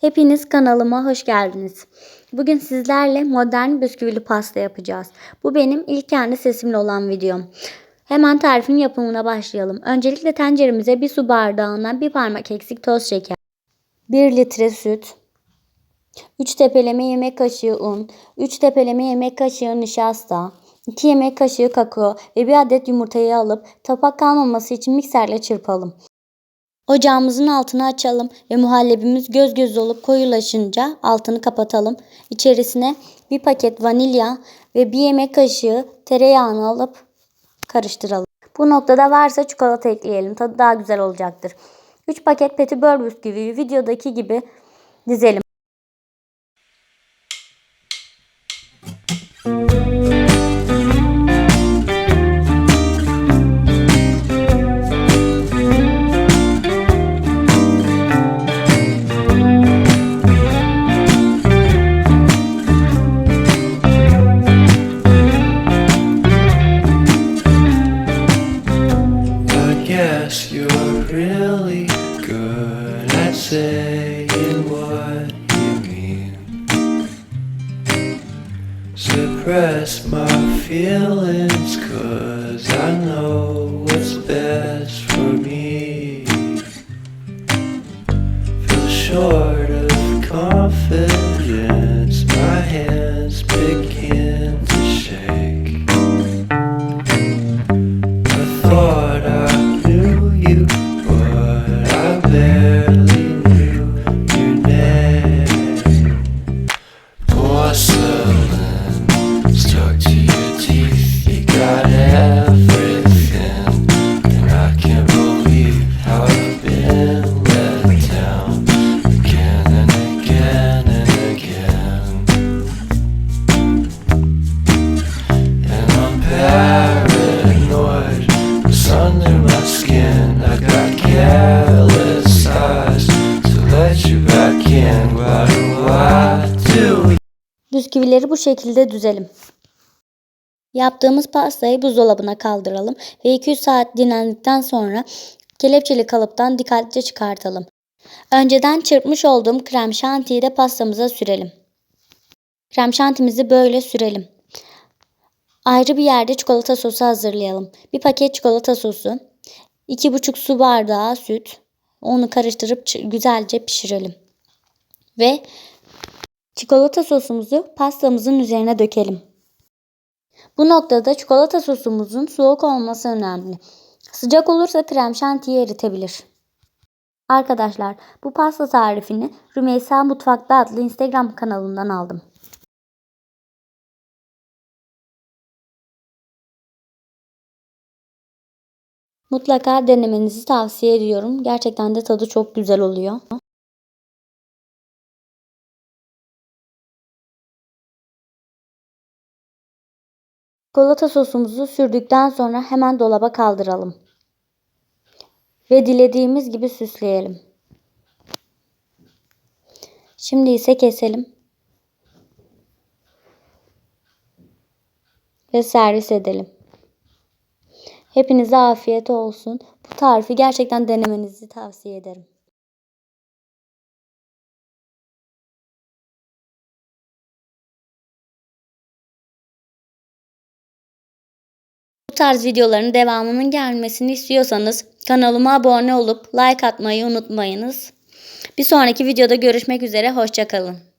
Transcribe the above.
Hepiniz kanalıma hoş geldiniz. Bugün sizlerle modern bisküvili pasta yapacağız. Bu benim ilk kendi sesimle olan videom. Hemen tarifin yapımına başlayalım. Öncelikle tenceremize bir su bardağına bir parmak eksik toz şeker, 1 litre süt, 3 tepeleme yemek kaşığı un, 3 tepeleme yemek kaşığı nişasta, 2 yemek kaşığı kakao ve 1 adet yumurtayı alıp tapak kalmaması için mikserle çırpalım. Ocağımızın altını açalım ve muhallebimiz göz göz olup koyulaşınca altını kapatalım. İçerisine bir paket vanilya ve bir yemek kaşığı tereyağını alıp karıştıralım. Bu noktada varsa çikolata ekleyelim. Tadı daha güzel olacaktır. 3 paket petibör bisküviyi videodaki gibi dizelim. Guess you're really good at saying what you mean. Suppress my feelings, cause I know what's best for me. Feel short Bisküvileri bu şekilde düzelim. Yaptığımız pastayı buzdolabına kaldıralım ve 200 saat dinlendikten sonra kelepçeli kalıptan dikkatlice çıkartalım. Önceden çırpmış olduğum krem şantiyi de pastamıza sürelim. Krem şantimizi böyle sürelim. Ayrı bir yerde çikolata sosu hazırlayalım. Bir paket çikolata sosu, 2,5 su bardağı süt, onu karıştırıp güzelce pişirelim. Ve çikolata sosumuzu pastamızın üzerine dökelim. Bu noktada çikolata sosumuzun soğuk olması önemli. Sıcak olursa krem şantiyi eritebilir. Arkadaşlar bu pasta tarifini Rümeysa Mutfakta adlı Instagram kanalından aldım. Mutlaka denemenizi tavsiye ediyorum. Gerçekten de tadı çok güzel oluyor. Çikolata sosumuzu sürdükten sonra hemen dolaba kaldıralım. Ve dilediğimiz gibi süsleyelim. Şimdi ise keselim. Ve servis edelim. Hepinize afiyet olsun. Bu tarifi gerçekten denemenizi tavsiye ederim. Tarz videoların devamının gelmesini istiyorsanız kanalıma abone olup like atmayı unutmayınız. Bir sonraki videoda görüşmek üzere. Hoşçakalın.